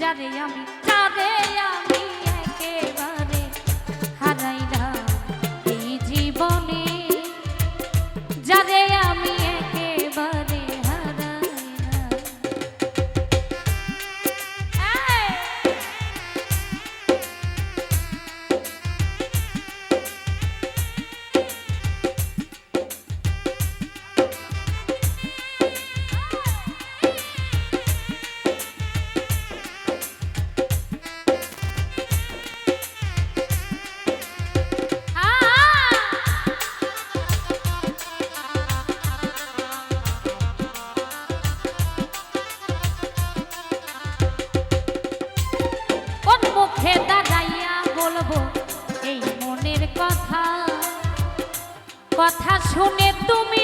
যারে আমি কথা। কথা শুনে তুমি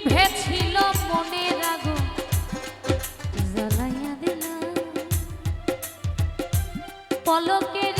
নিভেছিল মনে রাগো জ্বালাইয়া দিলাম। পলকের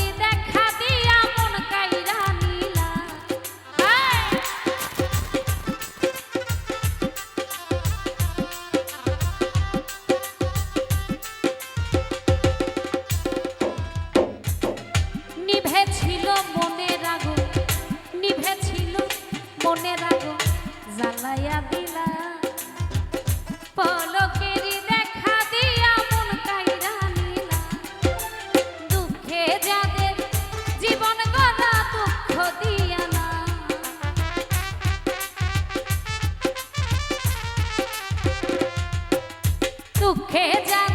হে যা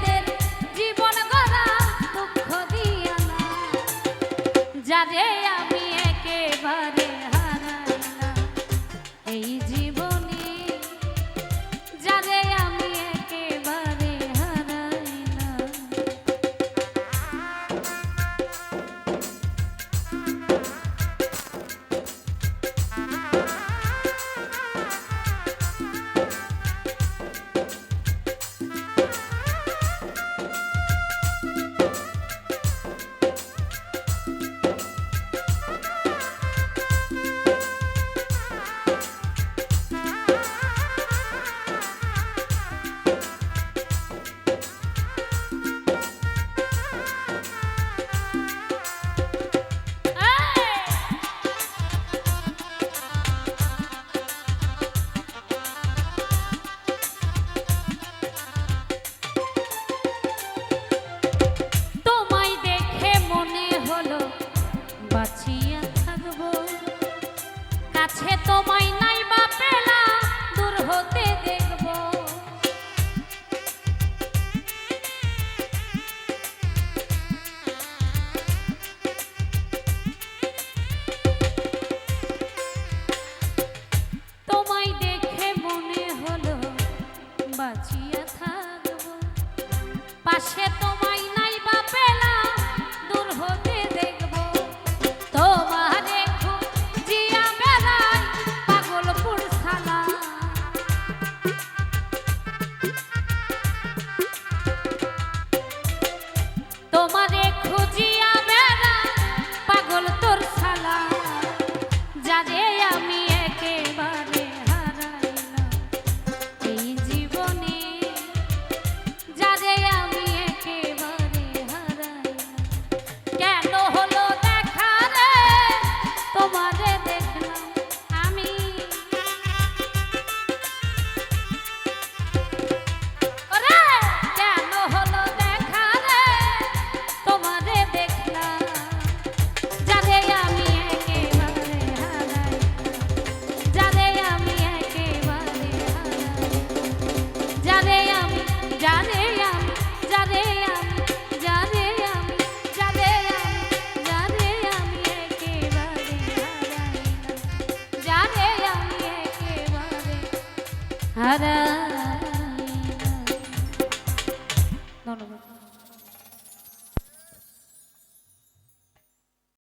হারাই